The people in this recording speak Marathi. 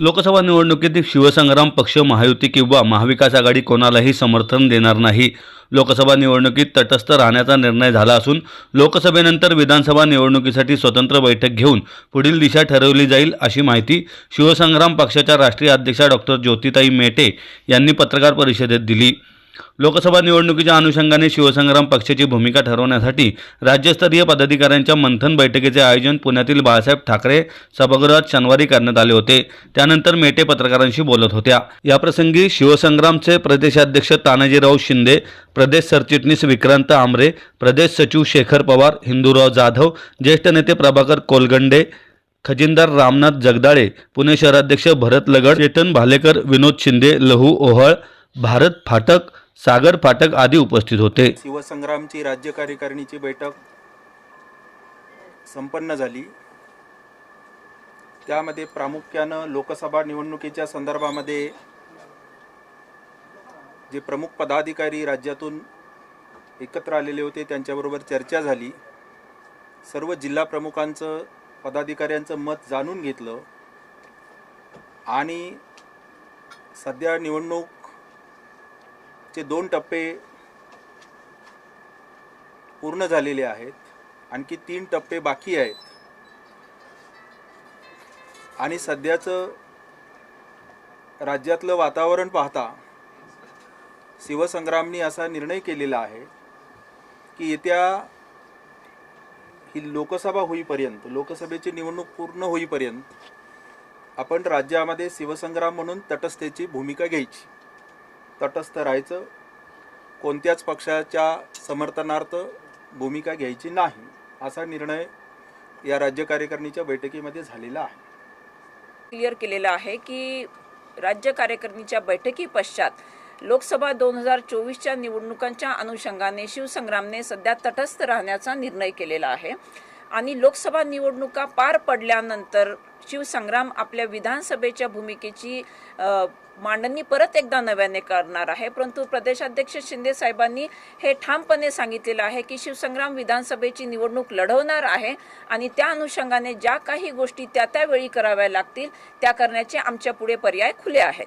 लोकसभा निवडणुकीत शिवसंग्राम पक्ष महायुती किंवा महाविकास आघाडी कोणालाही समर्थन देणार नाही. लोकसभा निवडणुकीत तटस्थ राहण्याचा निर्णय झाला असून लोकसभेनंतर विधानसभा निवडणुकीसाठी स्वतंत्र बैठक घेऊन पुढील दिशा ठरवली जाईल अशी माहिती शिवसंग्राम पक्षाच्या राष्ट्रीय अध्यक्षा डॉक्टर ज्योतिताई मेटे यांनी पत्रकार परिषदेत दिली. लोकसभा निवडणुकीच्या अनुषंगाने शिवसंग्राम पक्षाची भूमिका ठरवण्यासाठी राज्यस्तरीय पदाधिकाऱ्यांच्या मंथन बैठकीचे आयोजन पुण्यातील बाळासाहेब ठाकरे सभागृहात शनिवारी करण्यात आले होते. त्यानंतर मेटे पत्रकारांशी बोलत होत्या. याप्रसंगी शिवसंग्रामचे प्रदेशाध्यक्ष तानाजीराव शिंदे प्रदेश सरचिटणीस विक्रांत आमरे प्रदेश सचिव शेखर पवार हिंदूराव जाधव ज्येष्ठ नेते प्रभाकर कोलगंडे खजिनदार रामनाथ जगदाळे पुणे शहराध्यक्ष भरत लगड चेतन भालेकर विनोद शिंदे लहू ओहळ भारत फाटक सागर फाटक आदी उपस्थित होते. शिवसंग्रामची राज्य कार्यकारिणीची बैठक संपन्न झाली. त्यामध्ये प्रामुख्यानं लोकसभा निवडणुकीच्या संदर्भामध्ये जे प्रमुख पदाधिकारी राज्यातून एकत्र आलेले होते त्यांच्याबरोबर चर्चा झाली. सर्व जिल्हा प्रमुखांचं पदाधिकाऱ्यांचं मत जाणून घेतलं. आणि सध्या निवडणूक चे दोन टप्पे पूर्ण झालेले आहेत. आणखी तीन टप्पे बाकी आहेत. आणि सध्याचं राज्यातलं वातावरण पाहता शिवसंग्रामनी असा निर्णय केलेला आहे की येत्या ही लोकसभा होईपर्यंत लोकसभेची निवडणूक पूर्ण होईपर्यंत आपण राज्यामध्ये शिवसंग्राम म्हणून तटस्थेची भूमिका घ्यायची. तटस्थ राहायचं. कोणत्याच पक्षाच्या समर्थनार्थ भूमिका घ्यायची नाही असा निर्णय या राज्य कार्यकारिणीच्या बैठकीमध्ये झालेला आहे. क्लिअर केलेलं आहे की राज्य कार्यकारिणीच्या बैठकी पश्चात लोकसभा दोन हजार चोवीसच्या निवडणुकांच्या अनुषंगाने शिवसंग्रामने सध्या तटस्थ राहण्याचा निर्णय केलेला आहे. आणि लोकसभा निवडणुका पार पडल्यानंतर शिवसंग्राम आपल्या विधानसभेच्या भूमिकेची मांडणी परत एकदा नव्याने करणार आहे. परंतु प्रदेशाध्यक्ष शिंदे साहेबांनी हे ठामपणे सांगितलेलं आहे की शिवसंग्राम विधानसभेची निवडणूक लढवणार आहे आणि त्या अनुषंगाने ज्या काही गोष्टी त्या त्यावेळी कराव्या लागतील त्या करण्याचे आमच्या पुढे पर्याय खुले आहेत.